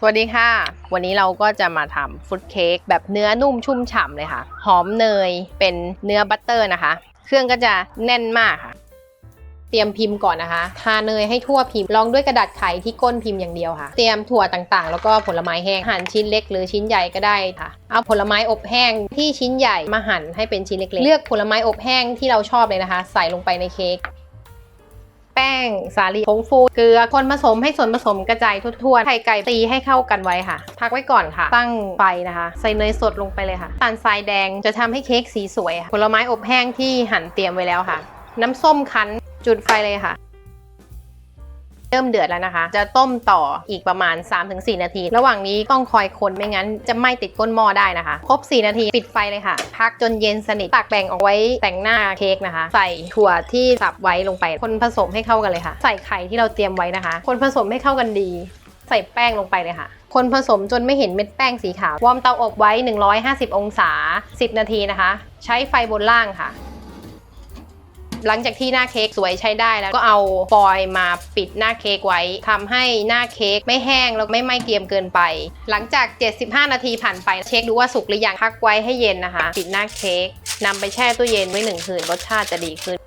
สวัสดีค่ะ วันนี้เราก็จะมาทำฟุตเค้กแบบเนื้อนุ่มชุ่มฉ่ำเลยค่ะ หอมเนยเป็นเนื้อบัตเตอร์นะคะ เครื่องก็จะแน่นมากค่ะ เตรียมพิมพ์ก่อนนะคะทาเนยให้ทั่วพิมพ์รองด้วยกระดาษไขที่ก้นพิมพ์อย่างเดียวค่ะ เตรียมถั่วต่างๆ แล้วก็ผลไม้แห้งหั่นชิ้นเล็กหรือชิ้นใหญ่ก็ได้ค่ะ เอาผลไม้อบแห้งที่ชิ้นใหญ่มาหั่นให้เป็นชิ้นเล็กๆเลือกผลไม้อบแห้งที่เราชอบเลยนะคะ ใส่ลงไปในเค้ก ป้ง สาลีผงฟู เกลือ คนผสมให้ส่วนผสมกระจายทั่วๆ ไข่ไก่ตีให้เข้ากันไว้ค่ะ พักไว้ก่อนค่ะ ตั้งไฟนะคะ ใส่เนยสดลงไปเลยค่ะตาลทรายแดงจะทำให้เค้กสีสวยผลไม้อบแห้งที่หั่นเตรียมไว้แล้วค่ะ น้ำส้มคั้นจุดไฟเลยค่ะ ริ่มเดือดแล้วนะคะ จะต้มต่ออีกประมาณ 3-4 นาที ระหว่างนี้ต้องคอยคนไม่งั้นจะไหม้ติดก้นหม้อได้นะคะ ครบ 4 นาทีปิดไฟเลยค่ะ พักจนเย็นสนิทตักแบ่งออกไว้แต่งหน้าเค้กนะคะ ใส่ถั่วที่สับไว้ลงไป คนผสมให้เข้ากันเลยค่ะ ใส่ไข่ที่เราเตรียมไว้นะคะ คนผสมให้เข้ากันดี ใส่แป้งลงไปเลยค่ะคนผสมจนไม่เห็นเม็ดแป้งสีขาว วอร์มเตาอบไว้ 150 องศา 10 นาทีนะคะ ใช้ไฟบนล่างค่ะ หลังจากที่หน้าเค้กสวยใช้ได้แล้วก็เอาฟอยล์มาปิดหน้าเค้กไว้ทำให้หน้าเค้กไม่แห้งแล้วไม่ไหม้เกรียมเกินไป หลังจาก 75 นาทีผ่านไปเช็คดูว่าสุกหรือยังพักไว้ให้เย็นนะคะ ปิดหน้าเค้กนำไปแช่ตู้เย็นไว้หนึ่งคืนรสชาติจะดีขึ้น